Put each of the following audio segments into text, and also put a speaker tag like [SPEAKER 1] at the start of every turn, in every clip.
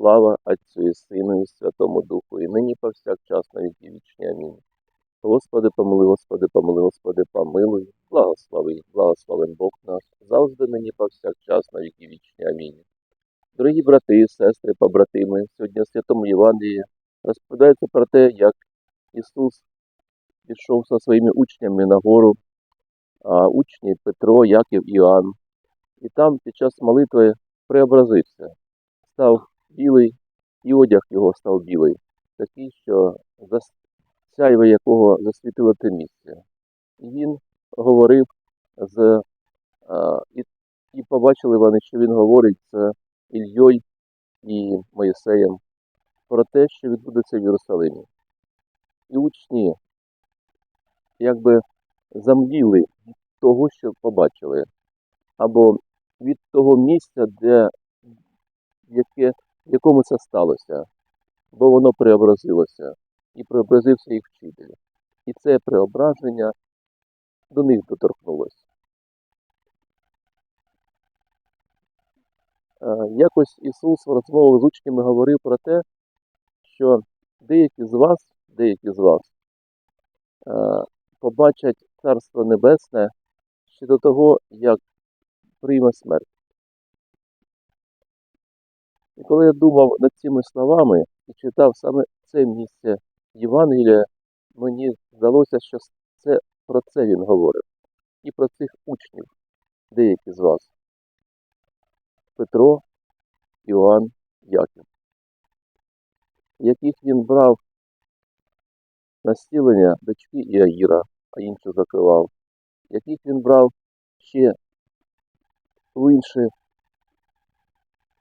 [SPEAKER 1] Слава Отцю і Сину і Святому Духу, і нині повсякчас на віки вічні. Амінь. Господи, помилуй, Господи, помилуй, Господи, помилуй, благослови, благословен Бог наш, завжди нині повсякчас на віки вічні. Амінь. Дорогі брати, сестри, побратими, сьогодні в Святому Євангелії розповідається про те, як Ісус пішов зі своїми учнями на гору, а учні Петро, Яків Іоанн. І там під час молитви преобразився, став білий, і одяг його став білий, такий, що сяйво якого засвітило те місце. І він говорив з а, і, і побачили вони, що він говорить з Ільйою і Моїсеєм про те, що відбудеться в Єрусалимі. І учні якби замліли від того, що побачили, або від того місця, де яке, якому це сталося, бо воно преобразилося, і преобразився їх вчитель. І це преображення до них доторкнулося. Е, Якось Ісус в розмовах з учнями говорив про те, що деякі з вас, деякі з вас е, побачать Царство Небесне ще до того, як прийме смерть. І коли я думав над цими словами і читав саме це місце Євангелія, мені здалося, що це про це він говорив. І про цих учнів, деякі з вас. Петро, Іоанн, Яків, яких він брав на стілення дочки Іаїра, а інших закривав, яких він брав ще в інші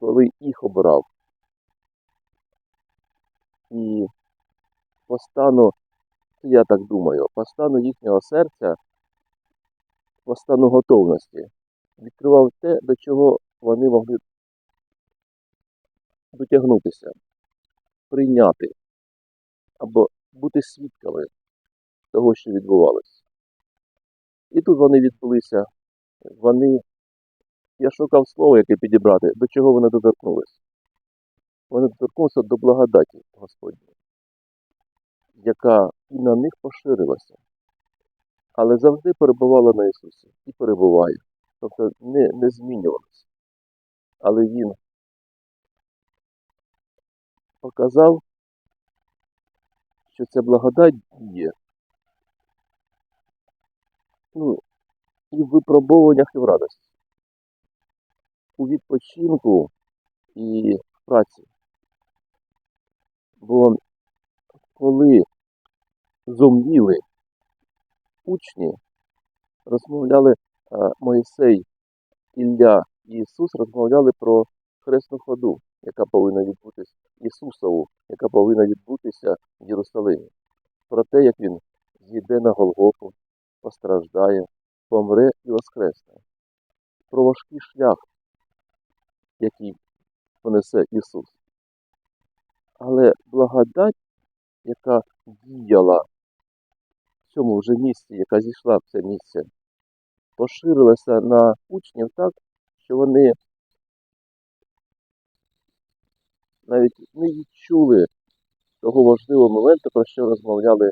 [SPEAKER 1] коли їх обирав. І по стану, я так думаю, по стану їхнього серця, по стану готовності, відкривав те, до чого вони могли дотягнутися, прийняти або бути свідками того, що відбувалося. І тут вони відбулися, вони я шукав слово, яке підібрати, до чого вони доторкнулись. Вони доторкнулися до благодаті Господньої, яка і на них поширилася, але завжди перебувала на Ісусі і перебуває. Тобто не, не змінювалася. Але Він показав, що ця благодать діє. Ну, і в випробовуваннях, і в радості у відпочинку і в праці. Бо коли зомліли учні, розмовляли е, Моїсей, Ілля і Ісус розмовляли про хресну ходу, яка повинна відбутися Ісусову, яка повинна відбутися в Єрусалимі. Про те, як Він зійде на Голгофу, постраждає, помре і воскресне. Про важкий шлях, який понесе Ісус. Але благодать, яка діяла в цьому вже місці, яка зійшла в це місце, поширилася на учнів так, що вони навіть не відчули того важливого моменту, про що розмовляли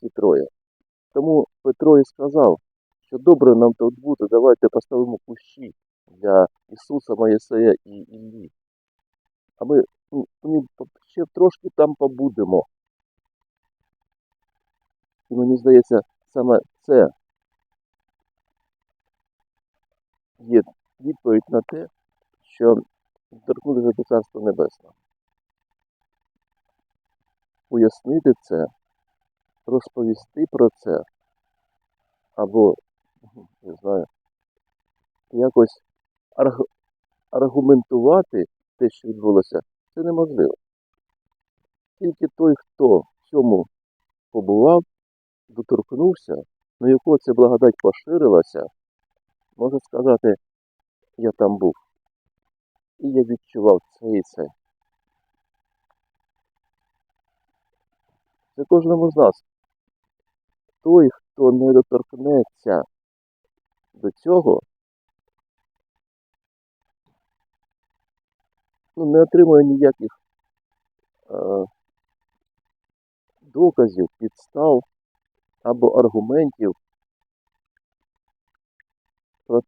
[SPEAKER 1] ці троє. Тому Петро і сказав, що добре нам тут бути, давайте поставимо кущі для Ісуса, Моїсея і Іллі. А ми, ну, ми ще трошки там побудемо. І мені здається, саме це є відповідь на те, що торкнулися до Царства Небесного. Пояснити це, розповісти про це, або, не знаю, якось аргументувати те, що відбулося, Це неможливо. Тільки той, хто в цьому побував, доторкнувся, на якого ця благодать поширилася, може сказати, я там був. І я відчував це і це. Це кожному з нас. Той, хто не доторкнеться до цього, ну, не отримує ніяких е, доказів, підстав або аргументів про,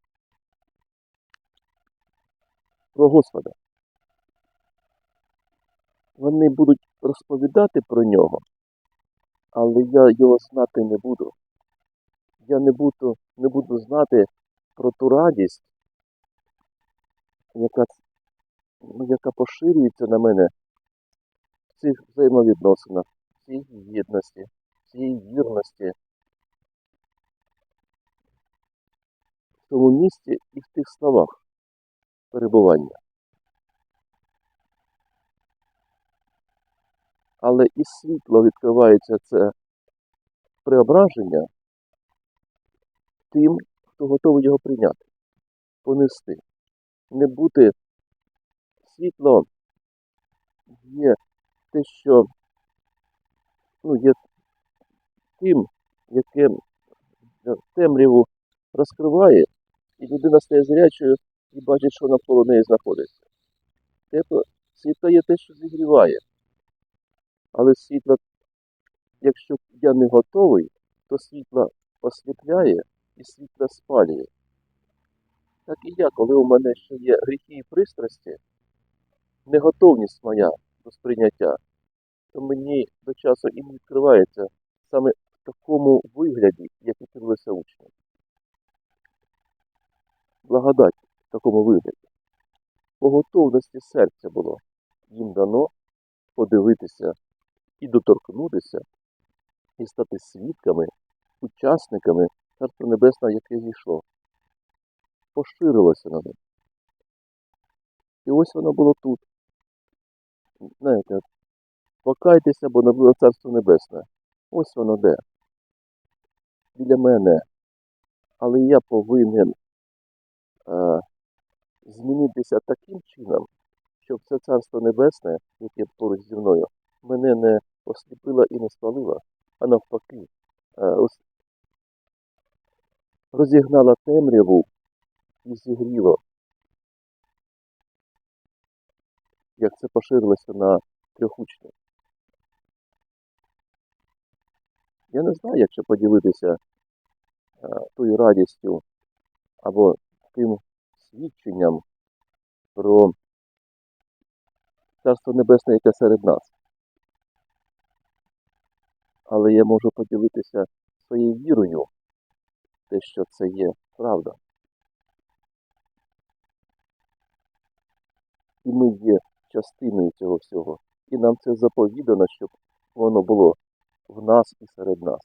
[SPEAKER 1] про Господа. Вони будуть розповідати про нього, але я його знати не буду. Я не буду, не буду знати про ту радість, яка, яка поширюється на мене в цих взаємовідносинах, в цій єдності, в цій вірності, в тому місці і в тих словах перебування. Але і світло відкривається це преображення тим, хто готовий його прийняти, понести. Не бути світло є те, що ну, є тим, яке темряву розкриває, і людина стає зрячою і бачить, що навколо неї знаходиться. Тепло, світло є те, що зігріває. Але світло, якщо я не готовий, то світло осліпляє і світло спалює. Так і я, коли у мене ще є гріхи і пристрасті, неготовність моя до сприйняття, то мені до часу і не відкривається саме в такому вигляді, як відкрилися учні. Благодать в такому вигляді. По готовності серця було їм дано подивитися і доторкнутися, і стати свідками, учасниками Царства Небесного, яке зійшло. Поширилося на них. І ось воно було тут. Знаєте, покайтеся, бо наблило Царство Небесне. Ось воно де. Біля мене. Але я повинен е, змінитися таким чином, щоб це Царство Небесне, яке поруч зі мною, мене не осліпило і не спалило, а навпаки, е, розігнало темряву і зігріло, як це поширилося на трьох учнів. Я не знаю, як ще поділитися е, тою радістю або тим свідченням про Царство Небесне, яке серед нас. Але я можу поділитися своєю вірою, те, що це є правда. І ми є частиною цього всього. І нам це заповідано, щоб воно було в нас і серед нас.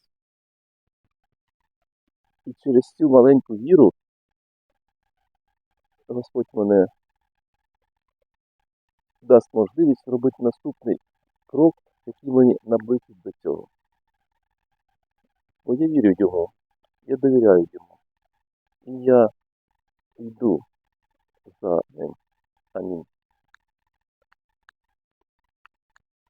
[SPEAKER 1] І через цю маленьку віру Господь мене дасть можливість робити наступний крок, який мені наблизить до цього. Бо я вірю Його, я довіряю йому. І я йду за ним. Амінь.